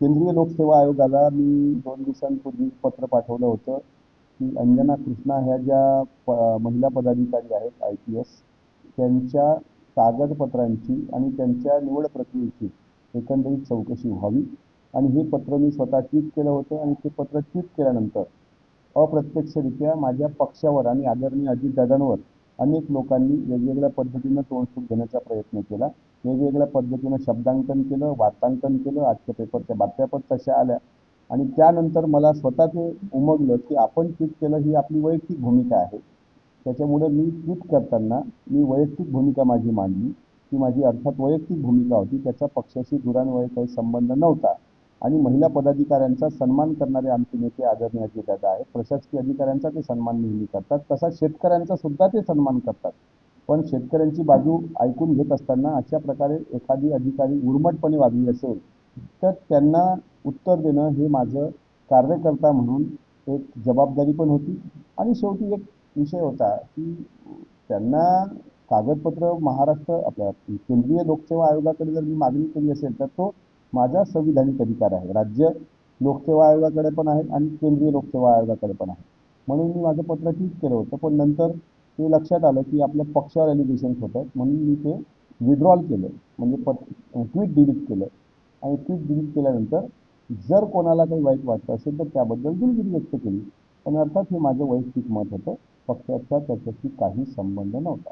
केंद्रीय लोकसेवा आयोगाला मी दोन दिवसांपूर्वी पत्र पाठवलं होतं की अंजना कृष्णा ह्या ज्या प महिला पदाधिकारी आहेत आय पी एस त्यांच्या कागदपत्रांची आणि त्यांच्या निवड प्रक्रियेची एकंदरीत चौकशी व्हावी. आणि हे पत्र मी स्वतः ट्विट केलं होतं आणि ते पत्र ट्विट केल्यानंतर अप्रत्यक्षरित्या माझ्या पक्षावर आणि आदरणीय अजितदादांवर अनेक लोकांनी वेगवेगळ्या पद्धतीनं तोंडसूट घेण्याचा प्रयत्न केला. वेगवेगळ्या पद्धतीनं शब्दांकन केलं वार्तांकन केलं आजच्या पेपरच्या बातम्या पण तशा आल्या. आणि त्यानंतर मला स्वतः ते उमगलं की आपण ट्विट केलं ही आपली वैयक्तिक भूमिका आहे. त्याच्यामुळे मी ट्विट करताना मी वैयक्तिक भूमिका माझी मांडली. ती माझी अर्थात वैयक्तिक भूमिका होती. त्याचा पक्षाशी दुरान्वये काही संबंध नव्हता. आणि महिला पदाधिकाऱ्यांचा सन्मान करणारे आमचे नेते आदरणीय अजितदादा आहेत. प्रशासकीय अधिकाऱ्यांचा ते सन्मान नेहमी करतात. तसा शेतकऱ्यांचा सुद्धा ते सन्मान करतात. पण शेतकऱ्यांची बाजू ऐकून घेत असताना अशा प्रकारे एखादी अधिकारी उर्मटपणे वागली असेल तर त्यांना उत्तर देणं हे माझं कार्यकर्ता म्हणून एक जबाबदारी पण होती. आणि शेवटी एक विषय होता की त्यांना कागदपत्र महाराष्ट्र आपल्या केंद्रीय लोकसेवा आयोगाकडे जर मी मागणी केली असेल तर तो माझा संविधानिक अधिकार आहे राज्य लोकसेवा आयोगाकडे पण आहे आणि केंद्रीय लोकसेवा आयोगाकडे पण आहे म्हणून मी माझं पत्र ट्विट केलं होतं पण नंतर ते लक्षात आलं की आपल्या पक्षावर एलिगेशन्स होतात म्हणून मी ते विड्रॉल केलं. म्हणजे पत ट्विट डिलीट केलं. आणि ट्विट डिलीट केल्यानंतर जर कोणाला काही वाईट वाटतं असेल तर त्याबद्दल दिलगिरी व्यक्त केली. पण अर्थात हे माझं वैयक्तिक मत होतं. पक्षाचा त्याच्याशी काही संबंध नव्हता.